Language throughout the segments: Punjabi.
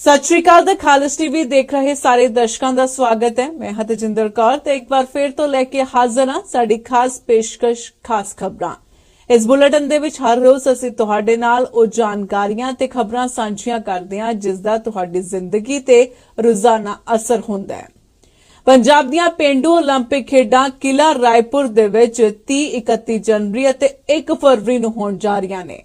ਸਤਿ ਸ਼੍ਰੀ ਅਕਾਲ ਦਾ ਖਾਲਸ ਟੀਵੀ ਦੇਖ ਰਹੇ ਸਾਰੇ ਦਰਸ਼ਕਾਂ ਦਾ ਸਵਾਗਤ ਹੈ ਮੈਂ ਹਾਂ ਤੇਜਿੰਦਰ ਕੌਰ ਤੇ ਇੱਕ ਵਾਰ ਫੇਰ ਤੋਂ ਲੈ ਕੇ ਹਾਜ਼ਰ ਹਾਂ ਸਾਡੀ ਖਾਸ ਪੇਸ਼ਕਸ਼ ਖਾਸ ਖਬਰਾਂ ਇਸ ਬੁਲੇਟਿਨ ਦੇ ਵਿੱਚ ਹਰ ਰੋਜ਼ ਅਸੀਂ ਤੁਹਾਡੇ ਨਾਲ ਉਹ ਜਾਣਕਾਰੀਆਂ ਤੇ ਖਬਰਾਂ ਸਾਂਝੀਆਂ ਕਰਦੇ ਹਾਂ ਜਿਸ ਦਾ ਤੁਹਾਡੀ ਜ਼ਿੰਦਗੀ ਤੇ ਰੋਜ਼ਾਨਾ ਅਸਰ ਹੁੰਦਾ ਹੈ ਪੰਜਾਬ ਦੀਆਂ ਪਿੰਡੂ 올림픽 ਖੇਡਾਂ ਕਿਲਾ ਰਾਏਪੁਰ ਦੇ ਵਿੱਚ 30 31 ਜਨਵਰੀ ਅਤੇ 1 ਫਰਵਰੀ ਨੂੰ ਹੋਣ ਜਾ ਰਹੀਆਂ ਨੇ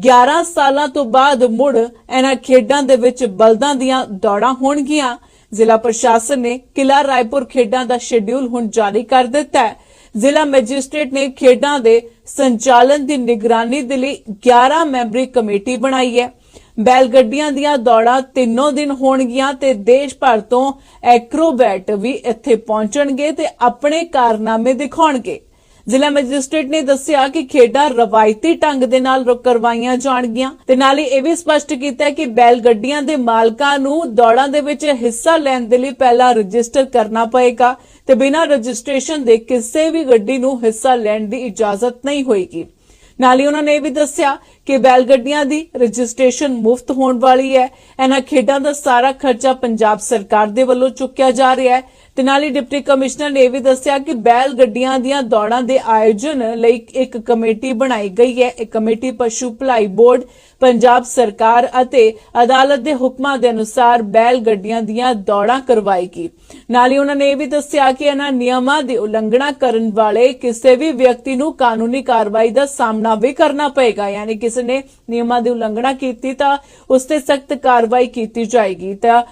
11 ਸਾਲਾਂ ਤੋਂ ਬਾਅਦ ਮੁੜ ਇਹਨਾਂ ਖੇਡਾਂ ਦੇ ਵਿੱਚ ਬਲਦਾਂ ਦੀਆਂ ਦੌੜਾਂ ਹੋਣਗੀਆਂ। ਜ਼ਿਲ੍ਹਾ ਪ੍ਰਸ਼ਾਸਨ ਨੇ ਕਿਲਾ ਰਾਏਪੁਰ ਖੇਡਾਂ ਦਾ ਸ਼ੈਡਿਊਲ ਹੁਣ ਜਾਰੀ ਕਰ ਦਿੱਤਾ ਹੈ। ਜ਼ਿਲ੍ਹਾ ਮੈਜਿਸਟ੍ਰੇਟ ਨੇ ਖੇਡਾਂ ਦੇ ਸੰਚਾਲਨ ਦੀ ਨਿਗਰਾਨੀ ਦੇ ਲਈ 11 ਮੈਂਬਰੀ ਕਮੇਟੀ ਬਣਾਈ ਹੈ। ਬੈਲ ਗੱਡੀਆਂ ਦੀਆਂ ਦੌੜਾਂ ਤਿੰਨੋਂ ਦਿਨ ਹੋਣਗੀਆਂ ਤੇ ਦੇਸ਼ ਭਰ ਤੋਂ ਐਕਰੋਬੈਟ ਵੀ ਇੱਥੇ ਪਹੁੰਚਣਗੇ ਤੇ ਆਪਣੇ ਕਾਰਨਾਮੇ ਦਿਖਾਉਣਗੇ। ਜ਼ਿਲ੍ਹਾ ਮੈਜਿਸਟ੍ਰੇਟ ਨੇ ਦੱਸਿਆ ਕਿ ਖੇਡਾਂ ਰਵਾਇਤੀ ਢੰਗ ਦੇ ਨਾਲ ਕਰਵਾਈਆਂ ਜਾਣਗੀਆਂ ਤੇ ਨਾਲ ਹੀ ਇਹ ਵੀ ਸਪਸ਼ਟ ਕੀਤਾ ਹੈ ਕਿ ਬੈਲ ਗੱਡੀਆਂ ਦੇ ਮਾਲਕਾਂ ਨੂੰ ਦੌੜਾਂ ਦੇ ਵਿੱਚ ਹਿੱਸਾ ਲੈਣ ਦੇ ਲਈ ਪਹਿਲਾਂ ਰਜਿਸਟਰ ਕਰਨਾ ਪਏਗਾ ਤੇ ਬਿਨਾਂ ਰਜਿਸਟ੍ਰੇਸ਼ਨ ਦੇ ਕਿਸੇ ਵੀ ਗੱਡੀ ਨੂੰ ਹਿੱਸਾ ਲੈਣ ਦੀ ਇਜਾਜ਼ਤ ਨਹੀਂ ਹੋਏਗੀ। ਨਾਲ ਹੀ ਉਹਨਾਂ ਨੇ ਇਹ ਵੀ ਦੱਸਿਆ ਕਿ ਬੈਲ ਗੱਡੀਆਂ ਦੀ ਰਜਿਸਟ੍ਰੇਸ਼ਨ ਮੁਫਤ ਹੋਣ ਵਾਲੀ ਹੈ। ਇਹਨਾਂ ਖੇਡਾਂ ਦਾ ਸਾਰਾ ਖਰਚਾ ਪੰਜਾਬ ਸਰਕਾਰ ਦੇ ਵੱਲੋਂ ਚੁੱਕਿਆ ਜਾ ਰਿਹਾ ਹੈ ਤੇ ਨਾਲ ਹੀ ਡਿਪਟੀ ਕਮਿਸ਼ਨਰ ਨੇ ਇਹ ਵੀ ਦੱਸਿਆ ਕਿ ਬੈਲ ਗੱਡੀਆਂ ਦੀਆਂ ਦੌੜਾਂ ਦੇ ਆਯੋਜਨ ਲਈ ਇੱਕ ਕਮੇਟੀ ਬਣਾਈ ਗਈ ਹੈ। ਇਹ ਕਮੇਟੀ ਪਸ਼ੂ ਭਲਾਈ ਬੋਰਡ, ਪੰਜਾਬ ਸਰਕਾਰ ਅਤੇ ਅਦਾਲਤ ਦੇ ਹੁਕਮਾਂ ਦੇ ਅਨੁਸਾਰ ਬੈਲ ਗੱਡੀਆਂ ਦੀਆਂ ਦੌੜਾਂ ਕਰਵਾਏਗੀ। ਨਾਲ ਹੀ ਉਹਨਾਂ ਨੇ ਇਹ ਵੀ ਦੱਸਿਆ ਕਿ ਇਹਨਾਂ ਨਿਯਮਾਂ ਦੀ ਉਲੰਘਣਾ ਕਰਨ ਵਾਲੇ ਕਿਸੇ ਵੀ ਵਿਅਕਤੀ ਨੂੰ ਕਾਨੂੰਨੀ ਕਾਰਵਾਈ ਦਾ ਸਾਹਮਣਾ ਵੀ ਕਰਨਾ ਪਏਗਾ। ਯਾਨੀ ਕਿਸੇ ਨੇ ਨਿਯਮਾਂ ਦੀ ਉਲੰਘਣਾ ਕੀਤੀ ਤਾਂ ਉਸ ਤੇ ਸਖਤ ਕਾਰਵਾਈ ਕੀਤੀ ਜਾਏਗੀ। ਤਾਂ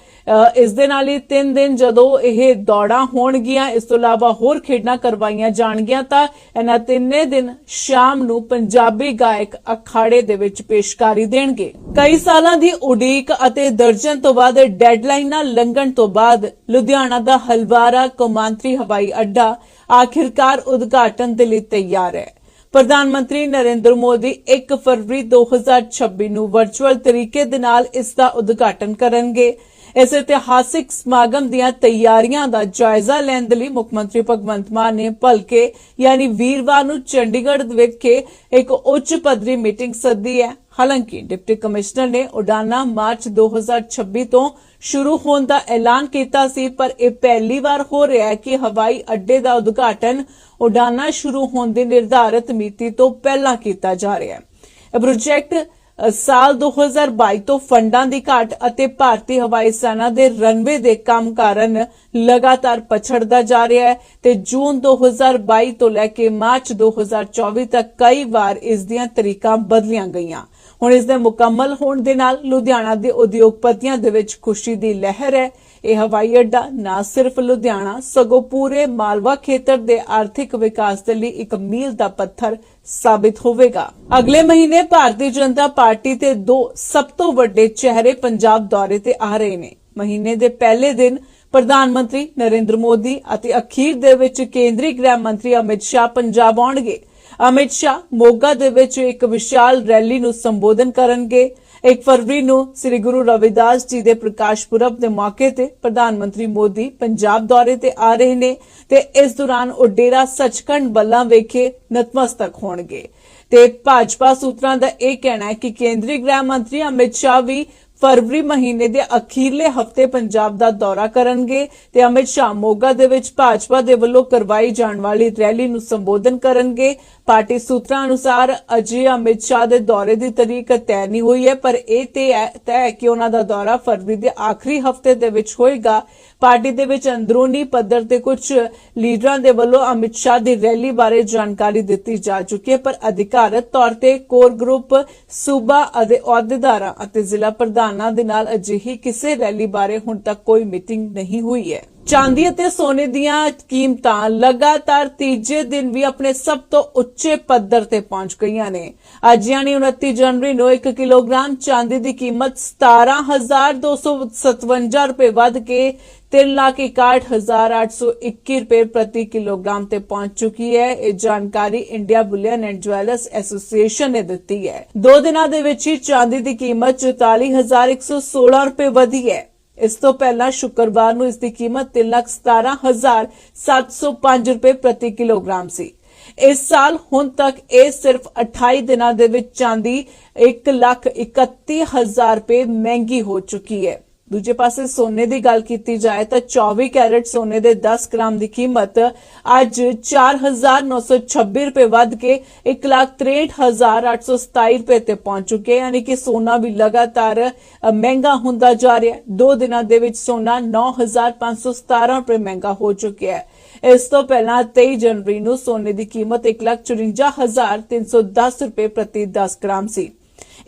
ਇਸ ਦੇ ਨਾਲ ਹੀ 3 ਦਿਨ ਜਦੋਂ ਇਹ ਦੌੜਾਂ ਹੋਣਗੀਆਂ, ਇਸ ਤੋਂ ਇਲਾਵਾ ਹੋਰ ਖੇਡਾਂ ਕਰਵਾਈਆਂ ਜਾਣਗੀਆਂ ਤਾਂ ਇਹਨਾਂ ਤਿੰਨੇ ਦਿਨ ਸ਼ਾਮ ਨੂੰ ਪੰਜਾਬੀ ਗਾਇਕ ਅਖਾੜੇ ਦੇ ਵਿੱਚ ਪੇਸ਼ਕਾਰੀ ਦੇਣਗੇ। ਕਈ ਸਾਲਾਂ ਦੀ ਉਡੀਕ ਅਤੇ ਦਰਜਨ ਤੋਂ ਬਾਅਦ ਡੈਡਲਾਈਨਾਂ ਲੰਘਣ ਤੋਂ ਬਾਅਦ ਲੁਧਿਆਣਾ ਦਾ ਹਲਵਾਰਾ ਕੌਮਾਂਤਰੀ ਹਵਾਈ ਅੱਡਾ ਆਖਿਰਕਾਰ ਉਦਘਾਟਨ ਦੇ ਲਈ ਤਿਆਰ ਹੈ। ਪ੍ਰਧਾਨ ਮੰਤਰੀ ਨਰਿੰਦਰ ਮੋਦੀ 1 ਫਰਵਰੀ 2026 ਨੂੰ ਵਰਚੁਅਲ ਤਰੀਕੇ ਦੇ ਨਾਲ ਇਸ ਦਾ ਉਦਘਾਟਨ ਕਰਨਗੇ। ਇਸ ਇਤਿਹਾਸਿਕ ਸਮਾਗਮ ਦੀਆਂ ਤਿਆਰੀਆਂ ਦਾ ਜਾਇਜ਼ਾ ਲੈਣ ਦੇ ਲਈ ਮੁੱਖ ਮੰਤਰੀ ਭਗਵੰਤ ਮਾਨ ਨੇ ਭਲਕੇ, ਯਾਨੀ ਵੀਰਵਾਰ ਨੂੰ ਚੰਡੀਗੜ੍ਹ ਵਿਖੇ ਇੱਕ ਉੱਚ ਪੱਧਰੀ ਮੀਟਿੰਗ ਸੱਦੀ ਹੈ। ਹਾਲਾਂਕਿ ਡਿਪਟੀ ਕਮਿਸ਼ਨਰ ਨੇ ਉਡਾਨਾ ਮਾਰਚ 2026 ਤੋਂ ਸ਼ੁਰੂ ਹੋਣ ਦਾ ਐਲਾਨ ਕੀਤਾ ਸੀ, ਪਰ ਇਹ ਪਹਿਲੀ ਵਾਰ ਹੋ ਰਿਹਾ ਹੈ ਕਿ ਹਵਾਈ ਅੱਡੇ ਦਾ ਉਦਘਾਟਨ ਉਡਾਨਾ ਸ਼ੁਰੂ ਹੋਣ ਦੀ ਨਿਰਧਾਰਤ ਮਿਤੀ ਤੋਂ ਪਹਿਲਾਂ ਕੀਤਾ ਜਾ ਰਿਹਾ ਹੈ। ਇਹ ਪ੍ਰੋਜੈਕਟ ਸਾਲ 2022 ਤੋਂ ਫੰਡਾਂ ਦੀ ਘਾਟ ਅਤੇ ਭਾਰਤੀ ਹਵਾਈ ਸੈਨਾ ਦੇ ਰਨਵੇ ਦੇ ਕੰਮ ਕਾਰਨ ਲਗਾਤਾਰ ਪਛੜਦਾ ਜਾ ਰਿਹਾ ਹੈ ਤੇ ਜੂਨ 2022 ਤੋਂ ਲੈ ਕੇ ਮਾਰਚ 2024 ਤੱਕ ਕਈ ਵਾਰ ਇਸ ਦੀਆਂ ਤਰੀਕਾਂ ਬਦਲੀਆਂ ਗਈਆਂ। ਹੁਣ ਇਸ ਦੇ ਮੁਕੰਮਲ ਹੋਣ ਦੇ ਨਾਲ ਲੁਧਿਆਣਾ ਦੇ ਉਦਯੋਗਪਤੀਆਂ ਦੇ ਵਿੱਚ ਖੁਸ਼ੀ ਦੀ ਲਹਿਰ ਹੈ ਇਹ ਹਵਾਈ ਅੱਡਾ ਨਾ ਸਿਰਫ ਲੁਧਿਆਣਾ, ਸਗੋਂ ਪੂਰੇ ਮਾਲਵਾ ਖੇਤਰ ਦੇ ਆਰਥਿਕ ਵਿਕਾਸ ਦੇ ਲਈ ਇੱਕ ਮੀਲ ਦਾ ਪੱਥਰ ਸਾਬਿਤ ਹੋਵੇਗਾ। ਅਗਲੇ ਮਹੀਨੇ ਭਾਰਤੀ ਜਨਤਾ ਪਾਰਟੀ ਤੇ ਦੋ ਸਭ ਤੋਂ ਵੱਡੇ ਚਿਹਰੇ ਪੰਜਾਬ ਦੌਰੇ ਤੇ ਆ ਰਹੇ ਨੇ। ਮਹੀਨੇ ਦੇ ਪਹਿਲੇ ਦਿਨ ਪ੍ਰਧਾਨ ਮੰਤਰੀ ਨਰਿੰਦਰ ਮੋਦੀ ਅਤੇ ਅਖੀਰ ਦੇ ਵਿੱਚ ਕੇਂਦਰੀ ਗ੍ਰਹਿ ਮੰਤਰੀ ਅਮਿਤ ਸ਼ਾਹ ਪੰਜਾਬ ਆਉਣਗੇ। ਅਮਿਤ ਸ਼ਾਹ ਮੋਗਾ ਦੇ ਵਿੱਚ ਇੱਕ ਵਿਸ਼ਾਲ ਰੈਲੀ ਨੂੰ ਸੰਬੋਧਨ ਕਰਨਗੇ। 1 ਫਰਵਰੀ ਨੂੰ ਸ੍ਰੀ ਗੁਰੂ ਰਵਿਦਾਸ ਜੀ ਦੇ ਪ੍ਰਕਾਸ਼ ਪੁਰਬ ਦੇ ਮੌਕੇ ਤੇ ਪ੍ਰਧਾਨ ਮੰਤਰੀ ਮੋਦੀ ਪੰਜਾਬ ਦੌਰੇ ਤੇ ਆ ਰਹੇ ਨੇ ਤੇ ਇਸ ਦੌਰਾਨ ਉਹ ਡੇਰਾ ਸੱਚਖੰਡ ਬੱਲਾ ਵਿਖੇ ਨਤਮਸਤਕ ਹੋਣਗੇ। ਤੇ ਭਾਜਪਾ ਸੂਤਰਾਂ ਦਾ ਇਹ ਕਹਿਣਾ ਹੈ ਕਿ ਕੇਂਦਰੀ ਗ੍ਰਹਿ ਮੰਤਰੀ ਅਮਿਤ ਸ਼ਾਹ ਵੀ ਫਰਵਰੀ ਮਹੀਨੇ ਦੇ ਅਖੀਰਲੇ ਹਫ਼ਤੇ ਪੰਜਾਬ ਦਾ ਦੌਰਾ ਕਰਨਗੇ ਤੇ ਅਮਿਤ ਸ਼ਾਹ ਮੋਗਾ ਦੇ ਵਿੱਚ ਭਾਜਪਾ ਦੇ ਵੱਲੋਂ ਕਰਵਾਈ ਜਾਣ ਵਾਲੀ ਰੈਲੀ ਨੂੰ ਸੰਬੋਧਨ ਕਰਨਗੇ। ਪਾਰਟੀ ਸੂਤਰਾਂ ਅਨੁਸਾਰ ਅਜੇ ਅਮਿਤ ਸ਼ਾਹ ਦੇ ਦੌਰੇ ਦੀ ਤਰੀਕ ਤੈਅ ਨਹੀਂ ਹੋਈ ਹੈ, ਪਰ ਇਹ ਤੈਅ ਹੈ ਕਿ ਉਹਨਾਂ ਦਾ ਦੌਰਾ ਫਰਵਰੀ ਦੇ ਆਖਰੀ ਹਫ਼ਤੇ ਦੇ ਵਿੱਚ ਹੋਏਗਾ। ਪਾਰਟੀ ਦੇ ਵਿੱਚ ਅੰਦਰੂਨੀ ਪੱਧਰ ਤੇ ਕੁਝ ਲੀਡਰਾਂ ਦੇ ਵੱਲੋਂ ਅਮਿਤ ਸ਼ਾਹ ਦੀ ਰੈਲੀ ਬਾਰੇ ਜਾਣਕਾਰੀ ਦਿੱਤੀ ਜਾ ਚੁੱਕੀ ਹੈ, ਪਰ ਅਧਿਕਾਰਤ ਤੌਰ ਤੇ ਕੋਰ ਗਰੁੱਪ ਸੂਬਾ ਅਤੇ ਅਹੁਦੇਦਾਰਾਂ ਅਤੇ ਜ਼ਿਲ੍ਹਾ ਪ੍ਰਧਾਨ ਦੇ ਨਾਲ ਅਜਿਹੀ ਕਿਸੇ ਰੈਲੀ ਬਾਰੇ ਹੁਣ ਤੱਕ ਕੋਈ ਮੀਟਿੰਗ ਨਹੀਂ ਹੋਈ ਹੈ। ਚਾਂਦੀ ਅਤੇ ਸੋਨੇ ਦੀਆਂ ਕੀਮਤਾਂ ਲਗਾਤਾਰ ਤੀਜੇ ਦਿਨ ਵੀ ਆਪਣੇ ਸਭ ਤੋਂ ਉੱਚੇ ਪੱਧਰ ਤੇ ਪਹੁੰਚ ਗਈਆਂ ਨੇ। ਅੱਜ ਯਾਨੀ 29 ਜਨਵਰੀ ਨੂੰ 1 ਕਿਲੋਗ੍ਰਾਮ ਚਾਂਦੀ ਦੀ ਕੀਮਤ 17257 ਰੁਪਏ ਵੱਧ ਕੇ 361821 ਰੁਪਏ ਪ੍ਰਤੀ ਕਿਲੋਗ੍ਰਾਮ ਤੇ ਪਹੁੰਚ ਚੁੱਕੀ ਹੈ। ਇਹ ਜਾਣਕਾਰੀ India bullion and jewellers association ਨੇ ਦਿੱਤੀ ਹੈ। ਦੋ ਦਿਨਾਂ ਦੇ ਵਿੱਚ ਹੀ ਚਾਂਦੀ ਦੀ ਕੀਮਤ 44116 ਰੁਪਏ ਵਧੀ ਹੈ। ਇਸ ਤੋਂ ਪਹਿਲਾਂ ਸ਼ੁੱਕਰਵਾਰ ਨੂੰ ਇਸ ਦੀ ਕੀਮਤ 317705 ਰੁਪਏ ਪ੍ਰਤੀ ਕਿਲੋਗ੍ਰਾਮ ਸੀ। ਇਸ ਸਾਲ ਹੁਣ ਤੱਕ ਇਹ ਸਿਰਫ 28 ਦਿਨਾਂ ਦੇ ਵਿੱਚ ਚਾਂਦੀ 131000 ਰੁਪਏ ਮਹਿੰਗੀ ਹੋ ਚੁੱਕੀ ਹੈ। ਦੂਜੇ ਪਾਸੇ ਸੋਨੇ ਦੀ ਗੱਲ ਕੀਤੀ ਜਾਏ ਤਾਂ 24 ਕੈਰਟ ਸੋਨੇ ਦੇ 10 ਗ੍ਰਾਮ ਦੀ ਕੀਮਤ ਅੱਜ 4926 ਰੁਪਏ ਵੱਧ ਕੇ 163827 ਰੁਪਏ ਤੇ ਪਹੁੰਚ ਚੁੱਕੀ ਹੈ, ਯਾਨੀ ਕਿ ਸੋਨਾ ਵੀ ਲਗਾਤਾਰ ਮਹਿੰਗਾ ਹੁੰਦਾ ਜਾ ਰਿਹਾ ਹੈ। ਦੋ ਦਿਨਾਂ ਦੇ ਵਿੱਚ ਸੋਨਾ 9517 ਰੁਪਏ ਮਹਿੰਗਾ ਹੋ ਚੁੱਕਿਆ ਹੈ। ਇਸ ਤੋਂ ਪਹਿਲਾਂ 23 ਜਨਵਰੀ ਨੂੰ ਸੋਨੇ ਦੀ ਕੀਮਤ 144310 ਰੁਪਏ ਪ੍ਰਤੀ 10 ਗ੍ਰਾਮ ਸੀ।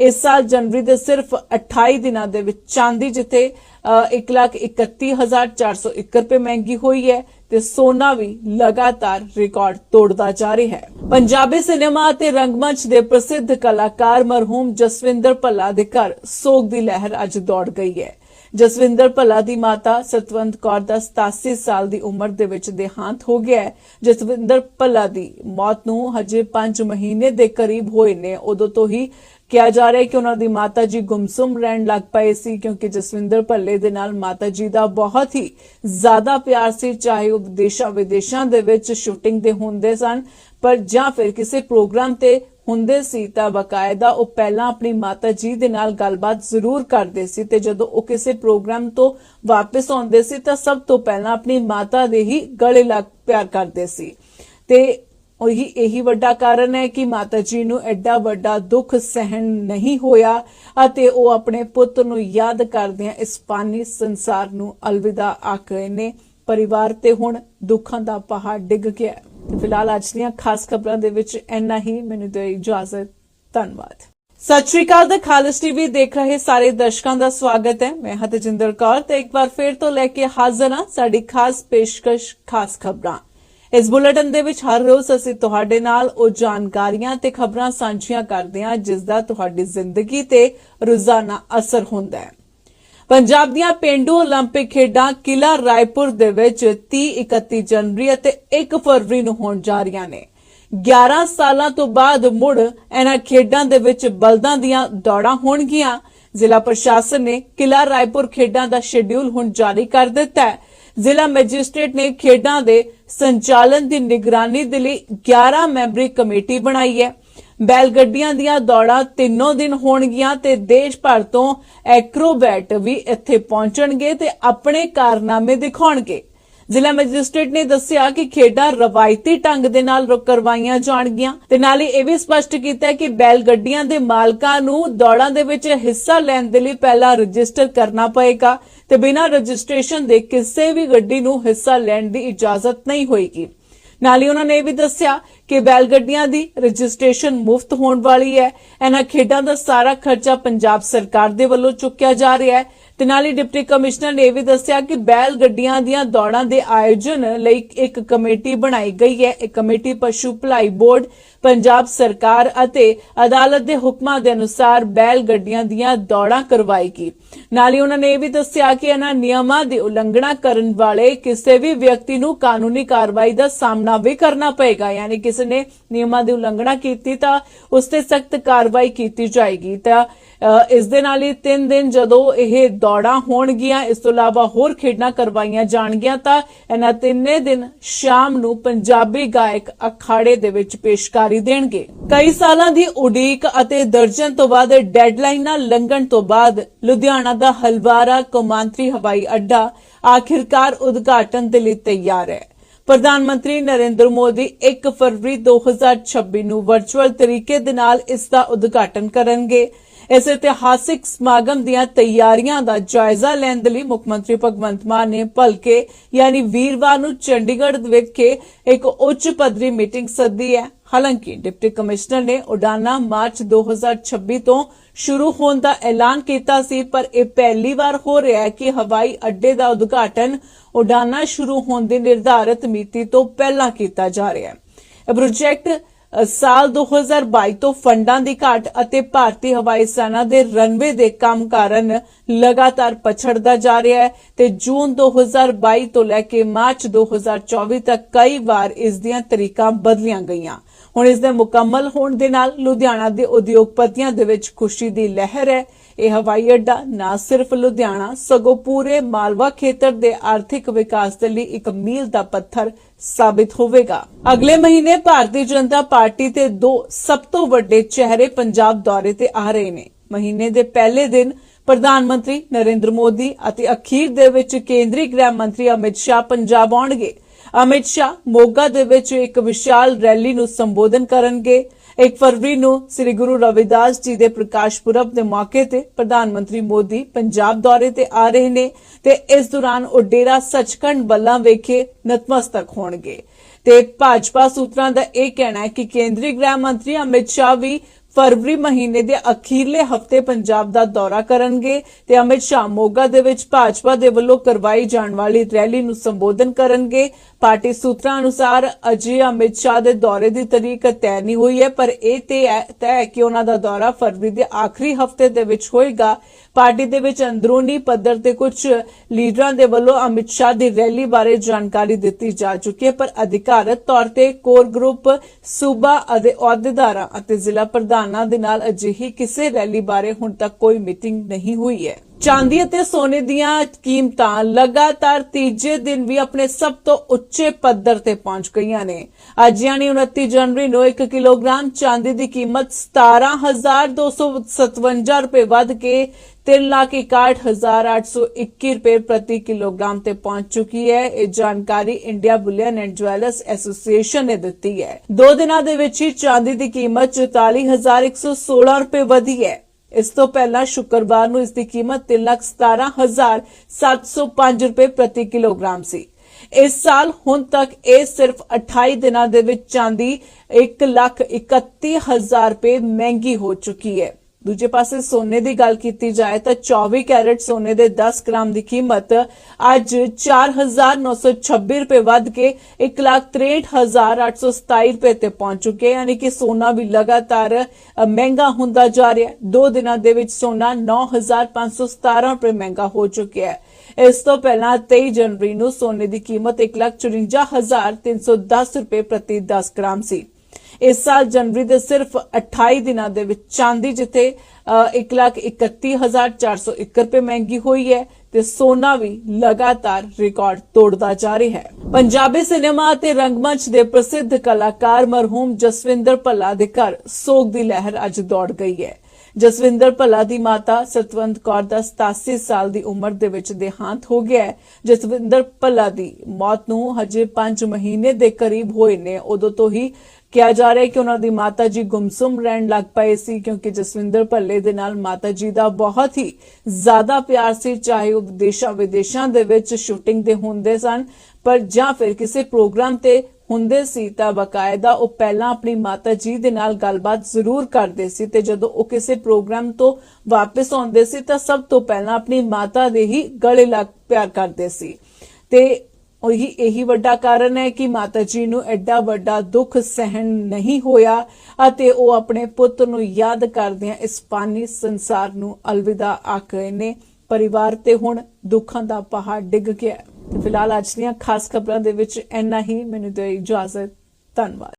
ਇਸ ਸਾਲ ਜਨਵਰੀ ਦੇ ਸਿਰਫ 28 ਦਿਨਾਂ ਦੇ ਵਿੱਚ ਚਾਂਦੀ ਜਿੱਥੇ ਅ, 131401 ਰੁਪਏ ਮਹਿੰਗੀ ਹੋਈ ਹੈ ਤੇ ਸੋਨਾ ਵੀ ਲਗਾਤਾਰ ਰਿਕਾਰਡ ਤੋੜਦਾ ਜਾ ਰਿਹਾ ਹੈ। ਪੰਜਾਬੀ ਸਿਨੇਮਾ ਅਤੇ ਰੰਗਮੰਚ ਦੇ ਪ੍ਰਸਿੱਧ ਕਲਾਕਾਰ ਮਰਹੂਮ ਜਸਵਿੰਦਰ ਭੱਲਾ ਦੇ ਘਰ ਸੋਗ ਦੀ ਲਹਿਰ ਅੱਜ ਦੌੜ ਗਈ ਹੈ। ਜਸਵਿੰਦਰ ਭੱਲਾ ਦੀ ਮਾਤਾ ਸਤਵੰਤ ਕੌਰ ਦਾ 87 ਸਾਲ ਦੀ ਉਮਰ ਦੇ ਵਿੱਚ ਦੇਹਾਂਤ ਹੋ ਗਿਆ ਜਸਵਿੰਦਰ ਭੱਲਾ ਦੀ ਮੌਤ ਨੂੰ ਹਜੇ 5 ਮਹੀਨੇ ਦੇ ਕਰੀਬ ਹੋਏ ਨੇ। ਉਦੋਂ ਤੋਂ ਹੀ ਕਿਹਾ ਜਾ ਰਿਹਾ ਹੈ ਕਿ ਉਹਨਾਂ ਦੀ ਮਾਤਾ ਜੀ ਗੁੰਮਸੁਮ ਰਹਿਣ ਲੱਗ ਪਏ ਸੀ ਕਿਉਂਕਿ ਜਸਵਿੰਦਰ ਭੱਲੇ ਦੇ ਨਾਲ ਮਾਤਾ ਜੀ ਦਾ ਬਹੁਤ ਹੀ ਜ਼ਿਆਦਾ ਪਿਆਰ ਸੀ, ਚਾਹੇ ਉਹ ਵਿਦੇਸ਼ਾਂ ਵਿਦੇਸ਼ਾਂ ਦੇ ਵਿੱਚ ਸ਼ੂਟਿੰਗ ਦੇ ਹੁੰਦੇ ਸਨ, ਪਰ ਜਾਂ ਫਿਰ ਕਿਸੇ ਪ੍ਰੋਗਰਾਮ ਤੇ ਹੁੰਦੇ ਸੀ ਤਾਂ ਬਕਾਇਦਾ ਉਹ ਪਹਿਲਾਂ ਆਪਣੀ ਮਾਤਾ ਜੀ ਦੇ ਨਾਲ ਗੱਲਬਾਤ ਜ਼ਰੂਰ ਕਰਦੇ ਸੀ ਤੇ ਜਦੋਂ ਉਹ ਕਿਸੇ ਪ੍ਰੋਗਰਾਮ ਤੋਂ ਵਾਪਸ ਆਉਂਦੇ ਸੀ ਤਾਂ ਸਭ ਤੋਂ ਪਹਿਲਾਂ ਆਪਣੀ ਮਾਤਾ ਦੇ ਹੀ ਗਲੇ ਲੱਗ ਪਿਆਰ ਕਰਦੇ ਸੀ। ਤੇ ਉਹੀ ਇਹੀ ਵੱਡਾ ਕਾਰਨ ਹੈ ਕਿ ਮਾਤਾ ਜੀ ਨੂੰ ਐਡਾ ਵੱਡਾ ਦੁੱਖ ਸਹਿਣ ਨਹੀਂ ਹੋਇਆ ਅਤੇ ਉਹ ਆਪਣੇ ਪੁੱਤ ਨੂੰ ਯਾਦ ਕਰਦਿਆਂ ਇਸ ਪਾਨੀ ਸੰਸਾਰ ਨੂੰ ਅਲਵਿਦਾ ਆਖ ਗਏ ਨੇ। ਪਰਿਵਾਰ ਤੇ ਹੁਣ ਦੁੱਖਾਂ ਦਾ ਪਹਾੜ ਡਿੱਗ ਗਿਆ ਫਿਲਹਾਲ ਅੱਜ ਦੀਆਂ ਖਾਸ ਖਬਰਾਂ ਦੇ ਵਿੱਚ ਇੰਨਾ ਹੀ। ਮੈਨੂੰ ਦੇ ਇਜਾਜ਼ਤ। ਧੰਨਵਾਦ। ਸਤਿ ਸ਼੍ਰੀ ਅਕਾਲ ਦਾ ਖਾਲਸ ਟੀਵੀ ਦੇਖ ਰਹੇ ਸਾਰੇ ਦਰਸ਼ਕਾਂ ਦਾ ਸਵਾਗਤ ਹੈ। ਮੈਂ ਹਤਜਿੰਦਰ ਕੌਰ ਤੇ ਇੱਕ ਵਾਰ ਫੇਰ ਤੋਂ ਲੈ ਕੇ ਹਾਜ਼ਰ ਹਾਂ ਸਾਡੀ ਖਾਸ ਪੇਸ਼ਕਸ਼, ਖਾਸ ਖਬਰਾਂ। ਇਸ ਬੁਲੇਟਿਨ ਦੇ ਵਿੱਚ ਹਰ ਰੋਜ਼ ਅਸੀਂ ਤੁਹਾਡੇ ਨਾਲ ਉਹ ਜਾਣਕਾਰੀਆਂ ਤੇ ਖਬਰਾਂ ਸਾਂਝੀਆਂ ਕਰਦੇ ਹਾਂ ਜਿਸ ਦਾ ਤੁਹਾਡੀ ਜ਼ਿੰਦਗੀ ਤੇ ਰੋਜ਼ਾਨਾ ਅਸਰ ਹੁੰਦਾ ਹੈ ਪੰਜਾਬ ਦੀਆਂ ਪਿੰਡੂ 올림픽 ਖੇਡਾਂ ਕਿਲਾ ਰਾਏਪੁਰ ਦੇ ਵਿੱਚ 30 31 ਜਨਵਰੀ ਅਤੇ 1 ਫਰਵਰੀ ਨੂੰ ਹੋਣ ਜਾ ਰਹੀਆਂ ਨੇ 11 ਸਾਲਾਂ ਤੋਂ ਬਾਅਦ ਮੁੜ ਇਹਨਾਂ ਖੇਡਾਂ ਦੇ ਵਿੱਚ ਬਲਦਾਂ ਦੀਆਂ ਦੌੜਾਂ ਹੋਣਗੀਆਂ ਜ਼ਿਲ੍ਹਾ ਪ੍ਰਸ਼ਾਸਨ ਨੇ ਕਿਲਾ ਰਾਏਪੁਰ ਖੇਡਾਂ ਦਾ ਸ਼ੈਡਿਊਲ ਹੁਣ ਜਾਰੀ ਕਰ ਦਿੱਤਾ ਹੈ ਜ਼ਿਲ੍ਹਾ ਮੈਜਿਸਟ੍ਰੇਟ ਨੇ ਖੇਡਾਂ ਦੇ ਸੰਚਾਲਨ ਦੀ ਨਿਗਰਾਨੀ ਦੇ ਲਈ 11 ਮੈਂਬਰੀ ਕਮੇਟੀ ਬਣਾਈ ਹੈ। ਬੈਲ ਗੱਡੀਆਂ ਦੀਆਂ ਦੌੜਾਂ ਤਿੰਨੋਂ ਦਿਨ ਹੋਣਗੀਆਂ ਤੇ ਦੇਸ਼ ਭਰ ਤੋਂ ਐਕਰੋਬੈਟ ਵੀ ਇੱਥੇ ਪਹੁੰਚਣਗੇ ਤੇ ਆਪਣੇ ਕਾਰਨਾਮੇ ਦਿਖਾਉਣਗੇ। ਜ਼ਿਲ੍ਹਾ ਮੈਜਿਸਟ੍ਰੇਟ ਨੇ ਦੱਸਿਆ ਕਿ ਖੇਡਾਂ ਰਵਾਇਤੀ ਢੰਗ ਦੇ ਨਾਲ ਕਰਵਾਈਆਂ ਜਾਣਗੀਆਂ ਤੇ ਨਾਲ ਹੀ ਇਹ ਵੀ ਸਪਸ਼ਟ ਕੀਤਾ ਕਿ ਬੈਲ ਗੱਡੀਆਂ ਦੇ ਮਾਲਕਾਂ ਨੂੰ ਦੌੜਾਂ ਦੇ ਵਿੱਚ ਹਿੱਸਾ ਲੈਣ ਦੇ ਲਈ ਪਹਿਲਾਂ ਰਜਿਸਟਰ ਕਰਨਾ ਪਏਗਾ ਤੇ ਬਿਨਾਂ ਰਜਿਸਟ੍ਰੇਸ਼ਨ ਦੇ ਕਿਸੇ ਵੀ ਗੱਡੀ ਨੂੰ ਹਿੱਸਾ ਲੈਣ ਦੀ ਇਜਾਜ਼ਤ ਨਹੀਂ ਹੋਏਗੀ। ਨਾਲ ਹੀ ਉਹਨਾਂ ਨੇ ਇਹ ਵੀ ਦੱਸਿਆ ਕਿ ਬੈਲ ਗੱਡੀਆਂ ਦੀ ਰਜਿਸਟ੍ਰੇਸ਼ਨ ਮੁਫਤ ਹੋਣ ਵਾਲੀ ਹੈ। ਇਹਨਾਂ ਖੇਡਾਂ ਦਾ ਸਾਰਾ ਖਰਚਾ ਪੰਜਾਬ ਸਰਕਾਰ ਦੇ ਵੱਲੋਂ ਚੁੱਕਿਆ ਜਾ ਰਿਹਾ ਹੈ ਤੇ ਨਾਲ ਹੀ ਡਿਪਟੀ ਕਮਿਸ਼ਨਰ ਨੇ ਇਹ ਵੀ ਦੱਸਿਆ ਕਿ ਬੈਲ ਗੱਡੀਆਂ ਦੀਆਂ ਦੌੜਾਂ ਦੇ ਆਯੋਜਨ ਲਈ ਇੱਕ ਕਮੇਟੀ ਬਣਾਈ ਗਈ ਹੈ। ਇਹ ਕਮੇਟੀ ਪਸ਼ੂ ਭਲਾਈ ਬੋਰਡ, ਪੰਜਾਬ ਸਰਕਾਰ ਅਤੇ ਅਦਾਲਤ ਦੇ ਹੁਕਮਾਂ ਦੇ ਅਨੁਸਾਰ ਬੈਲ ਗੱਡੀਆਂ ਦੀਆਂ ਦੌੜਾਂ ਕਰਵਾਏਗੀ। ਨਾਲ ਹੀ ਉਹਨਾਂ ਨੇ ਇਹ ਵੀ ਦੱਸਿਆ ਕਿ ਇਹਨਾਂ ਨਿਯਮਾਂ ਦੀ ਉਲੰਘਣਾ ਕਰਨ ਵਾਲੇ ਕਿਸੇ ਵੀ ਵਿਅਕਤੀ ਨੂੰ ਕਾਨੂੰਨੀ ਕਾਰਵਾਈ ਦਾ ਸਾਹਮਣਾ ਵੀ ਕਰਨਾ ਪਏਗਾ। ਯਾਨੀ ਕਿਸੇ ਨੇ ਨਿਯਮਾਂ ਦੀ ਉਲੰਘਣਾ ਕੀਤੀ ਤਾਂ ਉਸ ਤੇ ਸਖਤ ਕਾਰਵਾਈ ਕੀਤੀ ਜਾਏਗੀ। ਤਾਂ ਇਸ ਦੇ ਨਾਲ ਹੀ 3 ਦਿਨ ਜਦੋਂ ਇਹ ਦੌੜਾਂ ਹੋਣਗੀਆਂ, ਇਸ ਤੋਂ ਇਲਾਵਾ ਹੋਰ ਖੇਡਾਂ ਕਰਵਾਈਆਂ ਜਾਣਗੀਆਂ, ਤਾਂ ਇਹਨਾਂ ਤਿੰਨੇ ਦਿਨ ਸ਼ਾਮ ਨੂੰ ਪੰਜਾਬੀ ਗਾਇਕ ਅਖਾੜੇ ਦੇ ਵਿੱਚ ਪੇਸ਼ਕਾਰੀ ਦੇਣਗੇ। ਕਈ ਸਾਲਾਂ ਦੀ ਉਡੀਕ ਅਤੇ ਦਰਜਨ ਤੋਂ ਬਾਅਦ ਡੈਡਲਾਈਨਾਂ ਲੰਘਣ ਤੋਂ ਬਾਅਦ ਲੁਧਿਆਣਾ ਦਾ ਹਲਵਾਰਾ ਕੌਮਾਂਤਰੀ ਹਵਾਈ ਅੱਡਾ ਆਖਿਰਕਾਰ ਉਦਘਾਟਨ ਦੇ ਲਈ ਤਿਆਰ ਹੈ। ਪ੍ਰਧਾਨ ਮੰਤਰੀ ਨਰਿੰਦਰ ਮੋਦੀ 1 ਫਰਵਰੀ 2026 ਨੂੰ ਵਰਚੁਅਲ ਤਰੀਕੇ ਦੇ ਨਾਲ ਇਸ ਦਾ ਉਦਘਾਟਨ ਕਰਨਗੇ। ਇਸ ਇਤਿਹਾਸਿਕ ਸਮਾਗਮ ਦੀਆਂ ਤਿਆਰੀਆਂ ਦਾ ਜਾਇਜ਼ਾ ਲੈਣ ਦੇ ਲਈ ਮੁੱਖ ਮੰਤਰੀ ਭਗਵੰਤ ਮਾਨ ਨੇ ਭਲਕੇ, ਯਾਨੀ ਵੀਰਵਾਰ ਨੂੰ ਚੰਡੀਗੜ੍ਹ ਵਿਖੇ ਇੱਕ ਉੱਚ ਪੱਧਰੀ ਮੀਟਿੰਗ ਸੱਦੀ ਹੈ। ਹਾਲਾਂਕਿ ਡਿਪਟੀ ਕਮਿਸ਼ਨਰ ਨੇ ਉਡਾਨਾ ਮਾਰਚ 2026 ਤੋਂ ਸ਼ੁਰੂ ਹੋਣ ਦਾ ਐਲਾਨ ਕੀਤਾ ਸੀ, ਪਰ ਇਹ ਪਹਿਲੀ ਵਾਰ ਹੋ ਰਿਹਾ ਹੈ ਕਿ ਹਵਾਈ ਅੱਡੇ ਦਾ ਉਦਘਾਟਨ ਉਡਾਨਾ ਸ਼ੁਰੂ ਹੋਣ ਦੀ ਨਿਰਧਾਰਿਤ ਮਿਤੀ ਤੋਂ ਪਹਿਲਾਂ ਕੀਤਾ ਜਾ ਰਿਹਾ ਹੈ। ਇਹ ਪ੍ਰੋਜੈਕਟ ਸਾਲ 2022 ਤੋਂ ਫੰਡਾਂ ਦੀ ਘਾਟ ਅਤੇ ਭਾਰਤੀ ਹਵਾਈ ਸੈਨਾ ਦੇ ਰਨਵੇ ਦੇ ਕੰਮ ਕਾਰਨ ਲਗਾਤਾਰ ਪਛੜਦਾ ਜਾ ਰਿਹਾ ਹੈ ਤੇ ਜੂਨ 2022 ਤੋਂ ਲੈ ਕੇ ਮਾਰਚ 2024 ਤੱਕ ਕਈ ਵਾਰ ਇਸ ਦੀਆਂ ਤਰੀਕਾਂ ਬਦਲੀਆਂ ਗਈਆਂ। ਹੁਣ ਇਸ ਦੇ ਮੁਕੰਮਲ ਹੋਣ ਦੇ ਨਾਲ ਲੁਧਿਆਣਾ ਦੇ ਉਦਯੋਗਪਤੀਆਂ ਦੇ ਵਿੱਚ ਖੁਸ਼ੀ ਦੀ ਲਹਿਰ ਹੈ ਇਹ ਹਵਾਈ ਅੱਡਾ ਨਾ ਸਿਰਫ ਲੁਧਿਆਣਾ, ਸਗੋਂ ਪੂਰੇ ਮਾਲਵਾ ਖੇਤਰ ਦੇ ਆਰਥਿਕ ਵਿਕਾਸ ਦੇ ਲਈ ਇੱਕ ਮੀਲ ਦਾ ਪੱਥਰ ਸਾਬਿਤ ਹੋਵੇਗਾ। ਅਗਲੇ ਮਹੀਨੇ ਭਾਰਤੀ ਜਨਤਾ ਪਾਰਟੀ ਤੇ ਦੋ ਸਭ ਤੋਂ ਵੱਡੇ ਚਿਹਰੇ ਪੰਜਾਬ ਦੌਰੇ ਤੇ ਆ ਰਹੇ ਨੇ। ਮਹੀਨੇ ਦੇ ਪਹਿਲੇ ਦਿਨ ਪ੍ਰਧਾਨ ਮੰਤਰੀ ਨਰਿੰਦਰ ਮੋਦੀ ਅਤੇ ਅਖੀਰ ਦੇ ਵਿੱਚ ਕੇਂਦਰੀ ਗ੍ਰਹਿ ਮੰਤਰੀ ਅਮਿਤ ਸ਼ਾਹ ਪੰਜਾਬ ਆਉਣਗੇ। ਅਮਿਤ ਸ਼ਾਹ ਮੋਗਾ ਦੇ ਵਿੱਚ ਇੱਕ ਵਿਸ਼ਾਲ ਰੈਲੀ ਨੂੰ ਸੰਬੋਧਨ ਕਰਨਗੇ। 1 ਫਰਵਰੀ ਨੂੰ ਸ੍ਰੀ ਗੁਰੂ ਰਵਿਦਾਸ ਜੀ ਦੇ ਪ੍ਰਕਾਸ਼ ਪੁਰਬ ਦੇ ਮੌਕੇ ਤੇ ਪ੍ਰਧਾਨ ਮੰਤਰੀ ਮੋਦੀ ਪੰਜਾਬ ਦੌਰੇ ਤੇ ਆ ਰਹੇ ਨੇ ਤੇ ਇਸ ਦੌਰਾਨ ਉਹ ਡੇਰਾ ਸੱਚਖੰਡ ਬੱਲਾ ਵਿਖੇ ਨਤਮਸਤਕ ਹੋਣਗੇ। ਤੇ ਭਾਜਪਾ ਸੂਤਰਾਂ ਦਾ ਇਹ ਕਹਿਣਾ ਹੈ ਕਿ ਕੇਂਦਰੀ ਗ੍ਰਹਿ ਮੰਤਰੀ ਅਮਿਤ ਸ਼ਾਹ ਵੀ ਫਰਵਰੀ ਮਹੀਨੇ ਦੇ ਅਖੀਰਲੇ ਹਫ਼ਤੇ ਪੰਜਾਬ ਦਾ ਦੌਰਾ ਕਰਨਗੇ ਤੇ ਅਮਿਤ ਸ਼ਾਹ ਮੋਗਾ ਦੇ ਵਿੱਚ ਭਾਜਪਾ ਦੇ ਵੱਲੋਂ ਕਰਵਾਈ ਜਾਣ ਵਾਲੀ ਰੈਲੀ ਨੂੰ ਸੰਬੋਧਨ ਕਰਨਗੇ। ਪਾਰਟੀ ਸੂਤਰਾਂ ਅਨੁਸਾਰ ਅਜੇ ਅਮਿਤ ਸ਼ਾਹ ਦੇ ਦੌਰੇ ਦੀ ਤਰੀਕ ਤੈਅ ਨਹੀਂ ਹੋਈ ਹੈ, ਪਰ ਇਹ ਤੈਅ ਹੈ ਕਿ ਉਹਨਾਂ ਦਾ ਦੌਰਾ ਫਰਵਰੀ ਦੇ ਆਖਰੀ ਹਫ਼ਤੇ ਦੇ ਵਿੱਚ ਹੋਏਗਾ। ਪਾਰਟੀ ਦੇ ਵਿੱਚ ਅੰਦਰੂਨੀ ਪੱਧਰ ਤੇ ਕੁਝ ਲੀਡਰਾਂ ਦੇ ਵੱਲੋਂ ਅਮਿਤ ਸ਼ਾਹ ਦੀ ਰੈਲੀ ਬਾਰੇ ਜਾਣਕਾਰੀ ਦਿੱਤੀ ਜਾ ਚੁੱਕੀ ਹੈ, ਪਰ ਅਧਿਕਾਰਤ ਤੌਰ ਤੇ ਕੋਰ ਗਰੁੱਪ ਸੂਬਾ ਅਤੇ ਅਹੁਦੇਦਾਰਾਂ ਅਤੇ ਜ਼ਿਲ੍ਹਾ ਪ੍ਰਧਾਨ ਦੇ ਨਾਲ ਅਜਿਹੀ ਕਿਸੇ ਰੈਲੀ ਬਾਰੇ ਹੁਣ ਤੱਕ ਕੋਈ ਮੀਟਿੰਗ ਨਹੀਂ ਹੋਈ ਹੈ। ਚਾਂਦੀ ਅਤੇ ਸੋਨੇ ਦੀਆਂ ਕੀਮਤਾਂ ਲਗਾਤਾਰ ਤੀਜੇ ਦਿਨ ਵੀ ਆਪਣੇ ਸਭ ਤੋਂ ਉੱਚੇ ਪੱਧਰ ਤੇ ਪਹੁੰਚ ਗਈਆਂ ਨੇ। ਅੱਜ ਯਾਨੀ 29 ਜਨਵਰੀ ਨੂੰ 1 ਕਿਲੋਗ੍ਰਾਮ ਚਾਂਦੀ ਦੀ ਕੀਮਤ 17257 ਰੁਪਏ ਵੱਧ ਕੇ 361821 ਰੁਪਏ ਪ੍ਰਤੀ ਕਿਲੋਗ੍ਰਾਮ ਤੇ ਪਹੁੰਚ ਚੁੱਕੀ ਹੈ। ਇਹ ਜਾਣਕਾਰੀ India bullion and jewellers association ਨੇ ਦਿੱਤੀ ਹੈ। ਦੋ ਦਿਨਾਂ ਦੇ ਵਿੱਚ ਹੀ ਚਾਂਦੀ ਦੀ ਕੀਮਤ 44116 ਰੁਪਏ ਵਧੀ ਹੈ। ਇਸ ਤੋਂ ਪਹਿਲਾਂ ਸ਼ੁੱਕਰਵਾਰ ਨੂੰ ਇਸ ਦੀ ਕੀਮਤ 317705 ਰੁਪਏ ਪ੍ਰਤੀ ਕਿਲੋਗ੍ਰਾਮ ਸੀ। ਇਸ ਸਾਲ ਹੁਣ ਤੱਕ ਇਹ ਸਿਰਫ 28 ਦਿਨਾਂ ਦੇ ਵਿੱਚ ਚਾਂਦੀ 131000 ਰੁਪਏ ਮਹਿੰਗੀ ਹੋ ਚੁੱਕੀ ਹੈ। ਦੂਜੇ ਪਾਸੇ ਸੋਨੇ ਦੀ ਗੱਲ ਕੀਤੀ ਜਾਏ ਤਾਂ 24 ਕੈਰਟ ਸੋਨੇ ਦੇ 10 ਗ੍ਰਾਮ ਦੀ ਕੀਮਤ ਅੱਜ 4926 ਰੁਪਏ ਵੱਧ ਕੇ 163827 ਰੁਪਏ ਤੇ ਪਹੁੰਚ ਚੁੱਕੇ ਯਾਨੀ ਕਿ ਸੋਨਾ ਵੀ ਲਗਾਤਾਰ ਮਹਿੰਗਾ ਹੁੰਦਾ ਜਾ ਰਿਹਾ ਹੈ। ਦੋ ਦਿਨਾਂ ਦੇ ਵਿੱਚ ਸੋਨਾ 9517 ਰੁਪਏ ਮਹਿੰਗਾ ਹੋ ਚੁੱਕਿਆ ਹੈ। ਇਸ ਤੋਂ ਪਹਿਲਾਂ 23 ਜਨਵਰੀ ਨੂੰ ਸੋਨੇ ਦੀ ਕੀਮਤ 144310 ਰੁਪਏ ਪ੍ਰਤੀ 10 ਗ੍ਰਾਮ ਸੀ। ਇਸ ਸਾਲ ਜਨਵਰੀ ਦੇ ਸਿਰਫ 28 ਦਿਨਾਂ ਦੇ ਵਿੱਚ ਚਾਂਦੀ ਜਿੱਥੇ ਅ, 131401 ਰੁਪਏ ਮਹਿੰਗੀ ਹੋਈ ਹੈ ਤੇ ਸੋਨਾ ਵੀ ਲਗਾਤਾਰ ਰਿਕਾਰਡ ਤੋੜਦਾ ਜਾ ਰਿਹਾ ਹੈ। ਪੰਜਾਬੀ ਸਿਨੇਮਾ ਅਤੇ ਰੰਗਮੰਚ ਦੇ ਪ੍ਰਸਿੱਧ ਕਲਾਕਾਰ ਮਰਹੂਮ ਜਸਵਿੰਦਰ ਭੱਲਾ ਦੇ ਘਰ ਸੋਗ ਦੀ ਲਹਿਰ ਅੱਜ ਦੌੜ ਗਈ ਹੈ। ਜਸਵਿੰਦਰ ਭੱਲਾ ਦੀ ਮਾਤਾ ਸਤਵੰਤ ਕੌਰ ਦਾ 87 ਸਾਲ ਦੀ ਉਮਰ ਦੇ ਵਿੱਚ ਦੇਹਾਂਤ ਹੋ ਗਿਆ ਹੈ। ਜਸਵਿੰਦਰ ਭੱਲਾ ਦੀ ਮੌਤ ਨੂੰ ਹਜੇ 5 ਮਹੀਨੇ ਦੇ ਕਰੀਬ ਹੋਏ ਨੇ ਉਦੋਂ ਤੋਂ ਹੀ ਕਿਹਾ ਜਾ ਰਿਹਾ ਹੈ ਕਿ ਉਹਨਾਂ ਦੀ ਮਾਤਾ ਜੀ ਗੁੰਮਸੁਮ ਰਹਿਣ ਲੱਗ ਪਏ ਸੀ ਕਿਉਂਕਿ ਜਸਵਿੰਦਰ ਭੱਲੇ ਦੇ ਨਾਲ ਮਾਤਾ ਜੀ ਦਾ ਬਹੁਤ ਹੀ ਜ਼ਿਆਦਾ ਪਿਆਰ ਸੀ, ਚਾਹੇ ਉਹ ਦੇਸ਼ਾਂ ਵਿਦੇਸ਼ਾਂ ਦੇ ਵਿੱਚ ਸ਼ੂਟਿੰਗ ਦੇ ਹੁੰਦੇ ਸਨ, ਪਰ ਜਾਂ ਫਿਰ ਕਿਸੇ ਪ੍ਰੋਗਰਾਮ ਤੇ ਹੁੰਦੇ ਸੀ ਤਾਂ ਬਕਾਇਦਾ ਉਹ ਪਹਿਲਾਂ ਆਪਣੀ ਮਾਤਾ ਜੀ ਦੇ ਨਾਲ ਗੱਲਬਾਤ ਜ਼ਰੂਰ ਕਰਦੇ ਸੀ ਤੇ ਜਦੋਂ ਉਹ ਕਿਸੇ ਪ੍ਰੋਗਰਾਮ ਤੋਂ ਵਾਪਸ ਆਉਂਦੇ ਸੀ ਤਾਂ ਸਭ ਤੋਂ ਪਹਿਲਾਂ ਆਪਣੀ ਮਾਤਾ ਦੇ ਹੀ ਗਲੇ ਲੱਗ ਪਿਆਰ ਕਰਦੇ ਸੀ। ਤੇ ਉਹੀ ਇਹੀ ਵੱਡਾ ਕਾਰਨ ਹੈ ਕਿ ਮਾਤਾ ਜੀ ਨੂੰ ਐਡਾ ਵੱਡਾ ਦੁੱਖ ਸਹਿਣ ਨਹੀਂ ਹੋਇਆ ਅਤੇ ਉਹ ਆਪਣੇ ਪੁੱਤ ਨੂੰ ਯਾਦ ਕਰਦਿਆਂ ਇਸ ਪਾਨੀ ਸੰਸਾਰ ਨੂੰ ਅਲਵਿਦਾ ਆਖ ਗਏ ਨੇ। ਪਰਿਵਾਰ ਤੇ ਹੁਣ ਦੁੱਖਾਂ ਦਾ ਪਹਾੜ ਡਿੱਗ ਗਿਆ ਫਿਲਹਾਲ ਅੱਜ ਦੀਆਂ ਖਾਸ ਖਬਰਾਂ ਦੇ ਵਿੱਚ ਇੰਨਾ ਹੀ। ਮੈਨੂੰ ਦੇ ਇਜਾਜ਼ਤ। ਧੰਨਵਾਦ।